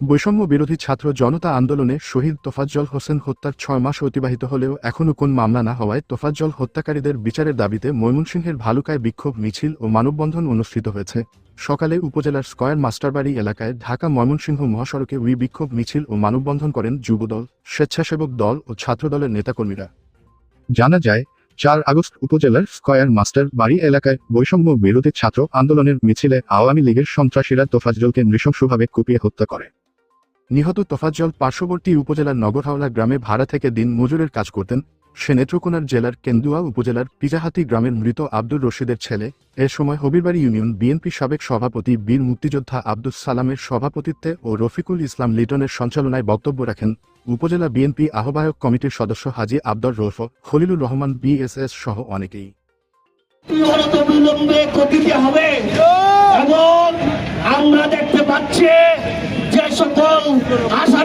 বৈষম্য বিরোধী ছাত্র জনতা আন্দোলনে শহীদ তোফাজ্জল হোসেন হত্যার ছয় মাস অতিবাহিত হলেও এখনও কোন মামলা না হওয়ায় তোফাজ্জল হত্যাকারীদের বিচারের দাবিতে ময়মনসিংহের ভালুকায় বিক্ষোভ, মিছিল ও মানববন্ধন অনুষ্ঠিত হয়েছে। সকালে উপজেলার স্কয়ার মাস্টারবাড়ি এলাকায় ঢাকা ময়মনসিংহ মহাসড়কে উই বিক্ষোভ, মিছিল ও মানববন্ধন করেন যুবদল, স্বেচ্ছাসেবক দল ও ছাত্রদলের নেতাকর্মীরা। জানা যায়, চার আগস্ট উপজেলার স্কয়ার মাস্টার বাড়ি এলাকায় বৈষম্য বিরোধী ছাত্র আন্দোলনের মিছিলে আওয়ামী লীগের সন্ত্রাসীরা তোফাজ্জলকে নৃশংসভাবে কুপিয়ে হত্যা করে। নিহত তোফাজ্জল পার্শ্ববর্তী উপজেলার নগরহাওলা গ্রামে ভাড়া থেকে দিন মজুরের কাজ করতেন। সে নেত্রকোনার জেলার কেন্দুয়া উপজেলার পিজাহাতি গ্রামের মৃত আব্দুর রশিদের ছেলে। এ সময় হবিরবাড়ি ইউনিয়ন বিএনপি সাবেক সভাপতি বীর মুক্তিযোদ্ধা আব্দুস সালামের সভাপতিত্বে ও রফিকুল ইসলাম লিটনের সঞ্চালনায় বক্তব্য রাখেন উপজেলা বিএনপি আহ্বায়ক কমিটির সদস্য হাজি আব্দর রৌফ, খলিলুর রহমান বিএসএস সহ অনেকেই। হবে।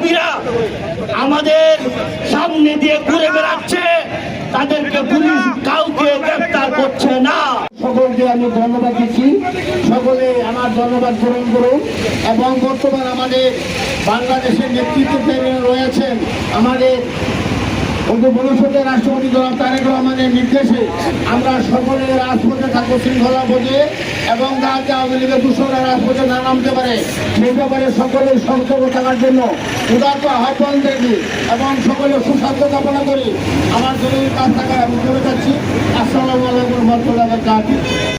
আসামিরা আমাদের সামনে দিয়ে ঘুরে বেড়াচ্ছে, তাদেরকে পুলিশ কাউকে গ্রেফতার করছে না। সকলকে আমি ধন্যবাদ দিচ্ছি। সকলে আমার ধন্যবাদ গ্রহণ করুন এবং বর্তমান আমাদের বাংলাদেশের নেতৃত্বে রয়েছেন, আমাদের ভবিষ্যতে রাষ্ট্রপতি জনাব তারেক রহমানের নির্দেশে আমরা সকলে রাজপথে থাকব শৃঙ্খলা বোঝে এবং যাতে আওয়ামী লীগের দূষণরা রাজপথে না নামতে পারে, সেই ব্যাপারে সকলের সতর্ক থাকার জন্য উদার্ত আহ্বান দেখি এবং সকলে সুস্বাস্থ্য কামনা করি। আমার জরুরি কাজ থাকা আমি চলে যাচ্ছি। আসসালামু আলাইকুম রহমতুল্লাহ